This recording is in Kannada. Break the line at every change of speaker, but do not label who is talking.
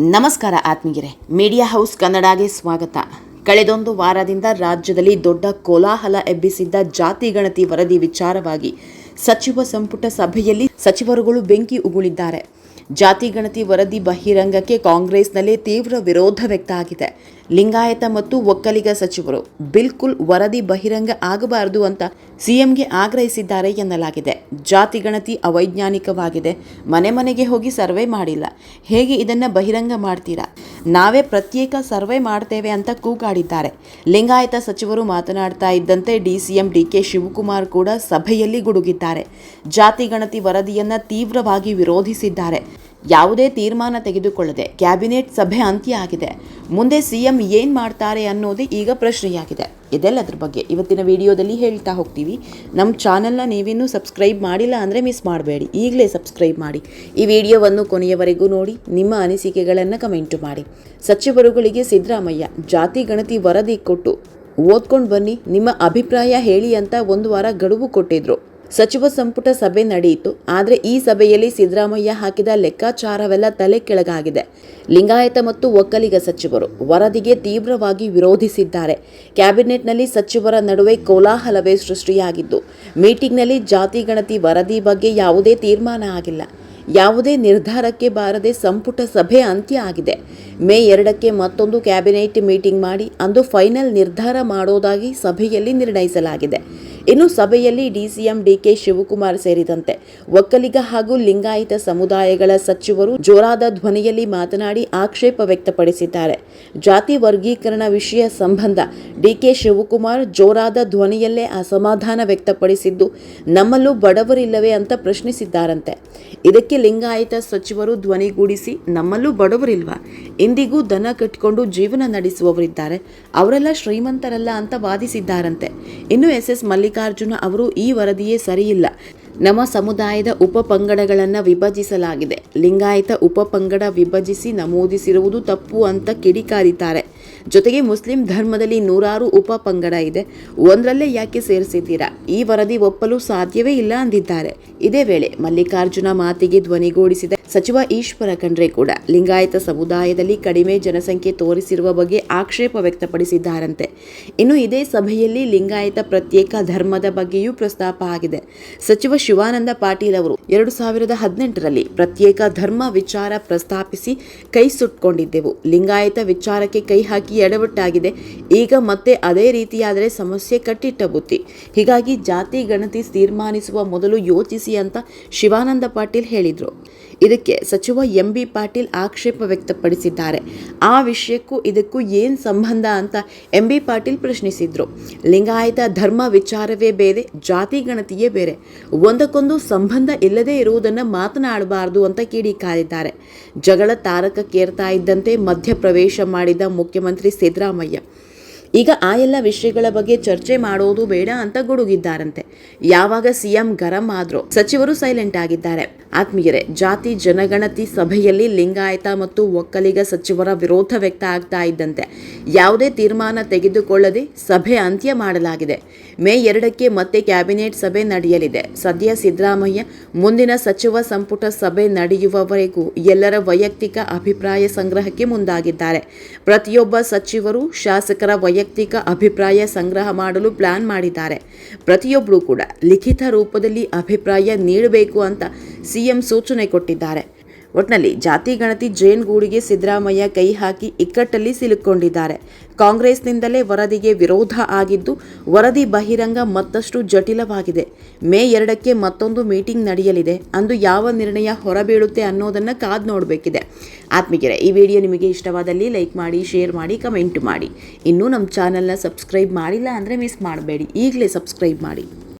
ನಮಸ್ಕಾರ ಆತ್ಮೀಯರೇ. ಮೀಡಿಯಾ ಹೌಸ್ ಕನ್ನಡಗೆ ಸ್ವಾಗತ. ಕಳೆದೊಂದು ವಾರದಿಂದ ರಾಜ್ಯದಲ್ಲಿ ದೊಡ್ಡ ಕೋಲಾಹಲ ಎಬ್ಬಿಸಿದ್ದ ಜಾತಿ ಗಣತಿ ವರದಿ ವಿಚಾರವಾಗಿ ಸಚಿವ ಸಂಪುಟ ಸಭೆಯಲ್ಲಿ ಸಚಿವರುಗಳು ಬೆಂಕಿ ಉಗುಳಿದ್ದಾರೆ. ಜಾತಿ ಗಣತಿ ವರದಿ ಬಹಿರಂಗಕ್ಕೆ ಕಾಂಗ್ರೆಸ್ನಲ್ಲಿ ತೀವ್ರ ವಿರೋಧ ವ್ಯಕ್ತ ಆಗಿದೆ. ಲಿಂಗಾಯತ ಮತ್ತು ಒಕ್ಕಲಿಗ ಸಚಿವರು ಬಿಲ್ಕುಲ್ ವರದಿ ಬಹಿರಂಗ ಆಗಬಾರದು ಅಂತ ಸಿಎಂಗೆ ಆಗ್ರಹಿಸಿದ್ದಾರೆ ಎನ್ನಲಾಗಿದೆ. ಜಾತಿ ಗಣತಿ ಅವೈಜ್ಞಾನಿಕವಾಗಿದೆ. ಮನೆ ಮನೆಗೆ ಹೋಗಿ ಸರ್ವೆ ಮಾಡಿಲ್ಲ. ಹೇಗೆ ಇದನ್ನ ಬಹಿರಂಗ ಮಾಡ್ತೀರಾ? ನಾವೇ ಪ್ರತ್ಯೇಕ ಸರ್ವೆ ಮಾಡ್ತೇವೆ ಅಂತ ಕೂಗಾಡಿದ್ದಾರೆ. ಲಿಂಗಾಯತ ಸಚಿವರು ಮಾತನಾಡ್ತಾ ಇದ್ದಂತೆ ಡಿಸಿಎಂ ಡಿಕೆ ಶಿವಕುಮಾರ್ ಕೂಡ ಸಭೆಯಲ್ಲಿ ಗುಡುಗಿದ್ದಾರೆ. ಜಾತಿ ಗಣತಿ ವರದಿಯನ್ನ ತೀವ್ರವಾಗಿ ವಿರೋಧಿಸಿದ್ದಾರೆ. ಯಾವುದೇ ತೀರ್ಮಾನ ತೆಗೆದುಕೊಳ್ಳದೆ ಕ್ಯಾಬಿನೆಟ್ ಸಭೆ ಅಂತ್ಯ ಆಗಿದೆ ಮುಂದೆ ಸಿಎಂ ಏನು ಮಾಡ್ತಾರೆ ಅನ್ನೋದೇ ಈಗ ಪ್ರಶ್ನೆಯಾಗಿದೆ. ಇದೆಲ್ಲದ್ರ ಬಗ್ಗೆ ಇವತ್ತಿನ ವಿಡಿಯೋದಲ್ಲಿ ಹೇಳ್ತಾ ಹೋಗ್ತೀವಿ. ನಮ್ಮ ಚಾನೆಲ್ನ ನೀವಿನ್ನೂ ಸಬ್ಸ್ಕ್ರೈಬ್ ಮಾಡಿಲ್ಲ ಅಂದರೆ ಮಿಸ್ ಮಾಡಬೇಡಿ. ಈಗಲೇ ಸಬ್ಸ್ಕ್ರೈಬ್ ಮಾಡಿ. ಈ ವಿಡಿಯೋವನ್ನು ಕೊನೆಯವರೆಗೂ ನೋಡಿ, ನಿಮ್ಮ ಅನಿಸಿಕೆಗಳನ್ನು ಕಮೆಂಟು ಮಾಡಿ. ಸಚಿವರುಗಳಿಗೆ ಸಿದ್ದರಾಮಯ್ಯ, ಜಾತಿ ಗಣತಿ ವರದಿ ಕೊಟ್ಟು ಓದ್ಕೊಂಡು ಬನ್ನಿ, ನಿಮ್ಮ ಅಭಿಪ್ರಾಯ ಹೇಳಿ ಅಂತ ಒಂದು ವಾರ ಗಡುವು ಕೊಟ್ಟಿದ್ರು. ಸಚಿವ ಸಂಪುಟ ಸಭೆ ನಡೆಯಿತು, ಆದರೆ ಈ ಸಭೆಯಲ್ಲಿ ಸಿದ್ದರಾಮಯ್ಯ ಹಾಕಿದ ಲೆಕ್ಕಾಚಾರವೆಲ್ಲ ತಲೆ ಕೆಳಗಾಗಿದೆ. ಲಿಂಗಾಯತ ಮತ್ತು ಒಕ್ಕಲಿಗ ಸಚಿವರು ವರದಿಗೆ ತೀವ್ರವಾಗಿ ವಿರೋಧಿಸಿದ್ದಾರೆ. ಕ್ಯಾಬಿನೆಟ್ನಲ್ಲಿ ಸಚಿವರ ನಡುವೆ ಕೋಲಾಹಲವೇ ಸೃಷ್ಟಿಯಾಗಿದ್ದು, ಮೀಟಿಂಗ್ನಲ್ಲಿ ಜಾತಿ ಗಣತಿ ವರದಿ ಬಗ್ಗೆ ಯಾವುದೇ ತೀರ್ಮಾನ ಆಗಿಲ್ಲ. ಯಾವುದೇ ನಿರ್ಧಾರಕ್ಕೆ ಬಾರದೆ ಸಂಪುಟ ಸಭೆ ಅಂತ್ಯ ಆಗಿದೆ. ಮೇ ಎರಡಕ್ಕೆ ಮತ್ತೊಂದು ಕ್ಯಾಬಿನೆಟ್ ಮೀಟಿಂಗ್ ಮಾಡಿ, ಅಂದು ಫೈನಲ್ ನಿರ್ಧಾರ ಮಾಡೋದಾಗಿ ಸಭೆಯಲ್ಲಿ ನಿರ್ಣಯಿಸಲಾಗಿದೆ. ಇನ್ನು ಸಭೆಯಲ್ಲಿ ಡಿಸಿಎಂ ಡಿಕೆ ಶಿವಕುಮಾರ್ ಸೇರಿದಂತೆ ಒಕ್ಕಲಿಗ ಹಾಗೂ ಲಿಂಗಾಯತ ಸಮುದಾಯಗಳ ಸಚಿವರು ಜೋರಾದ ಧ್ವನಿಯಲ್ಲಿ ಮಾತನಾಡಿ ಆಕ್ಷೇಪ ವ್ಯಕ್ತಪಡಿಸಿದ್ದಾರೆ. ಜಾತಿ ವರ್ಗೀಕರಣ ವಿಷಯ ಸಂಬಂಧ ಡಿಕೆ ಶಿವಕುಮಾರ್ ಜೋರಾದ ಧ್ವನಿಯಲ್ಲೇ ಅಸಮಾಧಾನ ವ್ಯಕ್ತಪಡಿಸಿದ್ದು, ನಮ್ಮಲ್ಲೂ ಬಡವರಿಲ್ಲವೇ ಅಂತ ಪ್ರಶ್ನಿಸಿದ್ದಾರಂತೆ. ಇದಕ್ಕೆ ಲಿಂಗಾಯತ ಸಚಿವರು ಧ್ವನಿಗೂಡಿಸಿ ನಮ್ಮಲ್ಲೂ ಬಡವರಿಲ್ವ? ಇಂದಿಗೂ ದನ ಕಟ್ಟಿಕೊಂಡು ಜೀವನ ನಡೆಸುವವರಿದ್ದಾರೆ. ಅವರೆಲ್ಲ ಶ್ರೀಮಂತರಲ್ಲ ಅಂತ ವಾದಿಸಿದ್ದಾರಂತೆ. ಇನ್ನು ಎಸ್ ಎಸ್ ಮಲ್ಲಿಕಾರ್ಜುನ ಅವರು ಈ ವರದಿಯೇ ಸರಿಯಿಲ್ಲ. ನಮ್ಮ ಸಮುದಾಯದ ಉಪಪಂಗಡಗಳನ್ನು ವಿಭಜಿಸಲಾಗಿದೆ. ಲಿಂಗಾಯತ ಉಪಪಂಗಡ ವಿಭಜಿಸಿ ನಮೂದಿಸಿರುವುದು ತಪ್ಪು ಅಂತ ಕಿಡಿಕಾರಿದ್ದಾರೆ. ಜೊತೆಗೆ ಮುಸ್ಲಿಂ ಧರ್ಮದಲ್ಲಿ ನೂರಾರು ಉಪಪಂಗಡ ಇದೆ. ಒಂದರಲ್ಲೇ ಯಾಕೆ ಸೇರಿಸಿದ್ದೀರಾ? ಈ ವರದಿ ಒಪ್ಪಲು ಸಾಧ್ಯವೇ ಇಲ್ಲ ಅಂದಿದ್ದಾರೆ. ಇದೇ ವೇಳೆ ಮಲ್ಲಿಕಾರ್ಜುನ ಮಾತಿಗೆ ಧ್ವನಿಗೂಡಿಸಿದ ಸಚಿವ ಈಶ್ವರ ಖಂಡ್ರೆ ಕೂಡ ಲಿಂಗಾಯತ ಸಮುದಾಯದಲ್ಲಿ ಕಡಿಮೆ ಜನಸಂಖ್ಯೆ ತೋರಿಸಿರುವ ಬಗ್ಗೆ ಆಕ್ಷೇಪ ವ್ಯಕ್ತಪಡಿಸಿದ್ದಾರಂತೆ. ಇನ್ನು ಇದೇ ಸಭೆಯಲ್ಲಿ ಲಿಂಗಾಯತ ಪ್ರತ್ಯೇಕ ಧರ್ಮದ ಬಗ್ಗೆಯೂ ಪ್ರಸ್ತಾಪ ಆಗಿದೆ. ಸಚಿವ ಶಿವಾನಂದ ಪಾಟೀಲ್ ಅವರು ಎರಡು ಸಾವಿರದ ಹದಿನೆಂಟರಲ್ಲಿ ಪ್ರತ್ಯೇಕ ಧರ್ಮ ವಿಚಾರ ಪ್ರಸ್ತಾಪಿಸಿ ಕೈ ಸುಟ್ಕೊಂಡಿದ್ದೆವು. ಲಿಂಗಾಯತ ವಿಚಾರಕ್ಕೆ ಕೈ ಹಾಕಿ ಎಡವಟ್ಟಾಗಿದೆ. ಈಗ ಮತ್ತೆ ಅದೇ ರೀತಿಯಾದರೆ ಸಮಸ್ಯೆ ಕಟ್ಟಿಟ್ಟ ಬುತ್ತಿ ಹೀಗಾಗಿ ಜಾತಿ ಗಣತಿ ತೀರ್ಮಾನಿಸುವ ಮೊದಲು ಯೋಚಿಸಿ ಅಂತ ಶಿವಾನಂದ ಪಾಟೀಲ್ ಹೇಳಿದರು. ಇದಕ್ಕೆ ಸಚಿವ ಎಂ ಬಿ ಪಾಟೀಲ್ ಆಕ್ಷೇಪ ವ್ಯಕ್ತಪಡಿಸಿದ್ದಾರೆ. ಆ ವಿಷಯಕ್ಕೂ ಇದಕ್ಕೂ ಏನು ಸಂಬಂಧ ಅಂತ ಎಂ ಬಿ ಪಾಟೀಲ್ ಪ್ರಶ್ನಿಸಿದರು. ಲಿಂಗಾಯತ ಧರ್ಮ ವಿಚಾರವೇ ಬೇರೆ, ಜಾತಿ ಗಣತಿಯೇ ಬೇರೆ. ಒಂದಕ್ಕೊಂದು ಸಂಬಂಧ ಇಲ್ಲದೇ ಇರುವುದನ್ನು ಮಾತನಾಡಬಾರದು ಅಂತ ಕಿಡಿಕಾರಿದ್ದಾರೆ. ಜಗಳ ತಾರಕಕ್ಕೇರ್ತಾ ಇದ್ದಂತೆ ಮಧ್ಯಪ್ರವೇಶ ಮಾಡಿದ ಮುಖ್ಯಮಂತ್ರಿ ಸಿದ್ದರಾಮಯ್ಯ. ಈಗ ಆ ಎಲ್ಲ ವಿಷಯಗಳ ಬಗ್ಗೆ ಚರ್ಚೆ ಮಾಡೋದು ಬೇಡ ಅಂತ ಗುಡುಗಿದ್ದಾರಂತೆ. ಯಾವಾಗ ಸಿಎಂ ಗರಂ ಆದ್ರೂ ಸಚಿವರು ಸೈಲೆಂಟ್ ಆಗಿದ್ದಾರೆ. ಆತ್ಮೀಯರೇ, ಜಾತಿ ಜನಗಣತಿ ಸಭೆಯಲ್ಲಿ ಲಿಂಗಾಯತ ಮತ್ತು ಒಕ್ಕಲಿಗ ಸಚಿವರ ವಿರೋಧ ವ್ಯಕ್ತ ಆಗ್ತಾ ಇದ್ದಂತೆ ಯಾವುದೇ ತೀರ್ಮಾನ ತೆಗೆದುಕೊಳ್ಳದೆ ಸಭೆ ಅಂತ್ಯ ಮಾಡಲಾಗಿದೆ. ಮೇ ಎರಡಕ್ಕೆ ಮತ್ತೆ ಕ್ಯಾಬಿನೆಟ್ ಸಭೆ ನಡೆಯಲಿದೆ. ಸದ್ಯ ಸಿದ್ದರಾಮಯ್ಯ ಮುಂದಿನ ಸಚಿವ ಸಂಪುಟ ಸಭೆ ನಡೆಯುವವರೆಗೂ ಎಲ್ಲರ ವೈಯಕ್ತಿಕ ಅಭಿಪ್ರಾಯ ಸಂಗ್ರಹಕ್ಕೆ ಮುಂದಾಗಿದ್ದಾರೆ. ಪ್ರತಿಯೊಬ್ಬ ಸಚಿವರು ಶಾಸಕರ ವೈಯಕ್ತಿಕ ಅಭಿಪ್ರಾಯ ಸಂಗ್ರಹ ಮಾಡಲು ಪ್ಲಾನ್ ಮಾಡಿದ್ದಾರೆ. ಪ್ರತಿಯೊಬ್ಬರು ಕೂಡ ಲಿಖಿತ ರೂಪದಲ್ಲಿ ಅಭಿಪ್ರಾಯ ನೀಡಬೇಕು ಅಂತ ಸಿಎಂ ಸೂಚನೆ ಕೊಟ್ಟಿದ್ದಾರೆ. ಒಟ್ನಲ್ಲಿ ಜಾತಿ ಗಣತಿ ಜೇನ್ಗೂಡಿಗೆ ಸಿದ್ದರಾಮಯ್ಯ ಕೈ ಹಾಕಿ ಇಕ್ಕಟ್ಟಲ್ಲಿ ಸಿಲುಕೊಂಡಿದ್ದಾರೆ. ಕಾಂಗ್ರೆಸ್ನಿಂದಲೇ ವರದಿಗೆ ವಿರೋಧ ಆಗಿದ್ದು, ವರದಿ ಬಹಿರಂಗ ಮತ್ತಷ್ಟು ಜಟಿಲವಾಗಿದೆ. ಮೇ ಎರಡಕ್ಕೆ ಮತ್ತೊಂದು ಮೀಟಿಂಗ್ ನಡೆಯಲಿದೆ. ಅಂದು ಯಾವ ನಿರ್ಣಯ ಹೊರಬೀಳುತ್ತೆ ಅನ್ನೋದನ್ನು ಕಾದು ನೋಡಬೇಕಿದೆ. ಆತ್ಮೀಗೆರೆ ಈ ವಿಡಿಯೋ ನಿಮಗೆ ಇಷ್ಟವಾದಲ್ಲಿ ಲೈಕ್ ಮಾಡಿ, ಶೇರ್ ಮಾಡಿ, ಕಮೆಂಟ್ ಮಾಡಿ. ಇನ್ನೂ ನಮ್ಮ ಚಾನಲ್ನ ಸಬ್ಸ್ಕ್ರೈಬ್ ಮಾಡಿಲ್ಲ ಅಂದರೆ ಮಿಸ್ ಮಾಡಬೇಡಿ. ಈಗಲೇ ಸಬ್ಸ್ಕ್ರೈಬ್ ಮಾಡಿ.